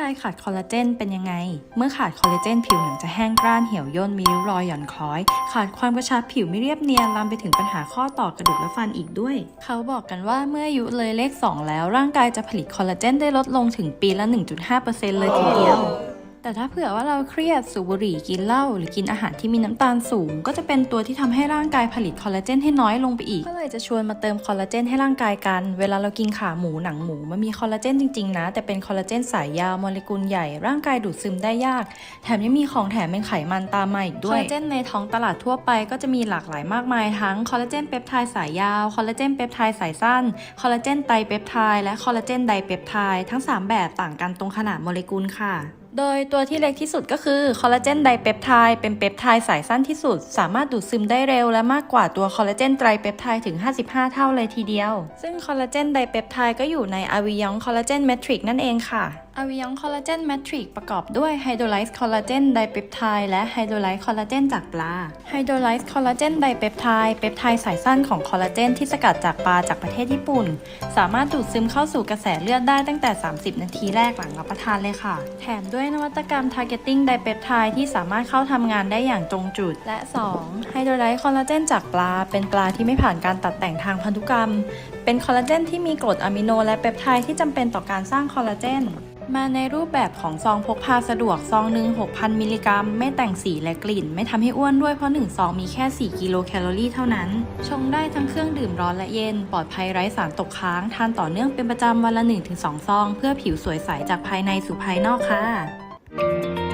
กายขาดคอลลาเจนเป็นยังไง เมื่อขาดคอลลาเจนผิวหนังจะแห้งกร้านเหี่ยวย่นมีริ้วรอยหย่อนคล้อย ขาดความกระชับผิวไม่เรียบเนียนลามไปถึงปัญหาข้อต่อกระดูกและฟันอีกด้วย เขาบอกกันว่าเมื่ออายุเลยเลข 2 แล้วร่างกายจะผลิตคอลลาเจนได้ลดลงถึงปีละ 1.5%เลยทีเดียว แต่ถ้าเผื่อว่าเราเครียดสูบบุหรี่กินเหล้าหรือกินอาหารที่มีน้ำตาลสูง ก็จะเป็นตัวที่ทำให้ร่างกายผลิตคอลลาเจนให้น้อยลงไปอีก ก็เลยจะชวนมาเติมคอลลาเจนให้ร่างกายกัน เวลาเรากินขาหมูหนังหมูมันมีคอลลาเจนจริงๆนะ แต่เป็นคอลลาเจนสายยาวโมเลกุลใหญ่ร่างกายดูดซึมได้ยาก แถมยังมีของแถมเป็นไขมันตามมาอีกด้วยคอลลาเจนในท้องตลาดทั่วไปก็จะมีหลากหลายมากมายทั้งคอลลาเจนเปปไทด์สายยาวคอลลาเจนเปปไทด์สายสั้นคอลลาเจนไตเปปไทด์และคอลลาเจนไดเปปไทด์ทั้ง 3 แบบต่างกันตรงขนาดโมเลกุลค่ะ โดยตัวที่เล็กที่สุดก็คือคอลลาเจนไดเปปไทด์เป็นเปปไทด์สายสั้นที่สุด สามารถดูดซึมได้เร็วและมากกว่าตัวคอลลาเจนไตรเปปไทด์ถึง 55 เท่าเลยทีเดียว ซึ่งคอลลาเจนไดเปปไทด์ก็อยู่ในอาวิยองคอลลาเจนเมทริกนั่นเองค่ะ อวิยองคอลลาเจนเมทริกประกอบด้วยไฮโดรไลซ์คอลลาเจนไดเปปไทด์และไฮโดรไลซ์คอลลาเจนจากปลาไฮโดรไลซ์คอลลาเจนไดเปปไทด์เปปไทด์สายสั้นของคอลลาเจนที่สกัดจากปลาจากประเทศญี่ปุ่น สามารถดูดซึมเข้าสู่กระแสเลือดได้ตั้งแต่ 30 นาทีแรกหลังรับประทานเลยค่ะ แถมด้วยนวัตกรรม targeting dipeptide ที่สามารถเข้าทำงานได้อย่างตรงจุด และ 2. ไฮโดรไลซ์คอลลาเจนจากปลา เป็นปลาที่ไม่ผ่านการตัดแต่งทางพันธุกรรม เป็นคอลลาเจนที่มีกรดอะมิโนและเปปไทด์ที่จำเป็นต่อการสร้างคอลลาเจน มาในรูปแบบของซองพกพาสะดวกซองหนึ่ง6,000 มิลลิกรัม ไม่แต่งสีและกลิ่น ไม่ทำให้อ้วนด้วยเพราะ1ซองมีแค่ 4 กิโลแคลอรี่เท่านั้น ชงได้ทั้งเครื่องดื่มร้อนและเย็น ปลอดภัยไร้สารตกค้าง ทานต่อเนื่องเป็นประจำวันละ 1-2 ซอง เพื่อผิวสวยใสจากภายในสู่ภายนอกค่ะ